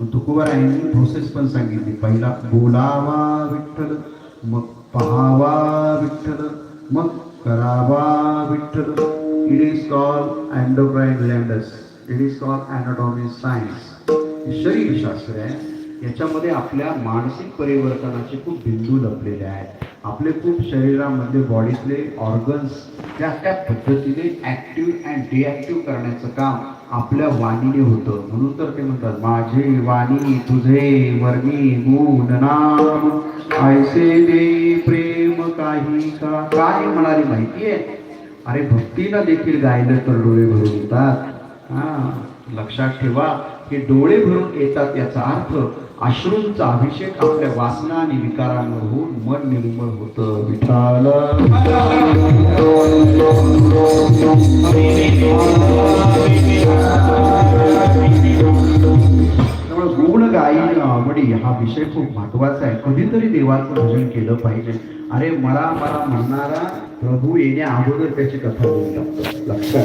मग तुकोबारायांनी प्रोसेस पण सांगितली. पहिला बोलावा विठ्ठल मग पहावा विठ्ठल मग करावा Vitthal. It is call endocrine lands it is call anatomy science शरीरशास्त्र आहे. याच्यामध्ये आपल्या मानसिक परिवर्तनाचे खूप बिंदू लपलेले आहेत. आपले खूप शरीरामध्ये बॉडीतले ऑर्गन्स त्या त्या पद्धतीने ऍक्टिव्ह अँड डिॲक्टिव्ह करण्याचं काम आपल्या वाणीने होतं. म्हणून तर ते म्हणतात माझे वाणी तुझे वर्णी गुण नाम ऐसे दे प्रेम काही का? काय म्हणाली माहितीये? अरे भक्तीला देखील गायलं तर डोळे भरून येतात हा लक्षात ठेवा हे डोळे भरून येतात याचा अर्थ अश्रूंचा अभिषेक आपल्या वासना आणि विकारांवर होऊन मन निर्मळ होतं विठाल त्यामुळे गुण गायन आवडी हा विषय खूप महत्त्वाचा आहे. कधीतरी देवाचं भजन केलं पाहिजे. अरे मला मला म्हणणारा प्रभू येण्या अगोदर त्याची कथा बोलू लागतो लक्षात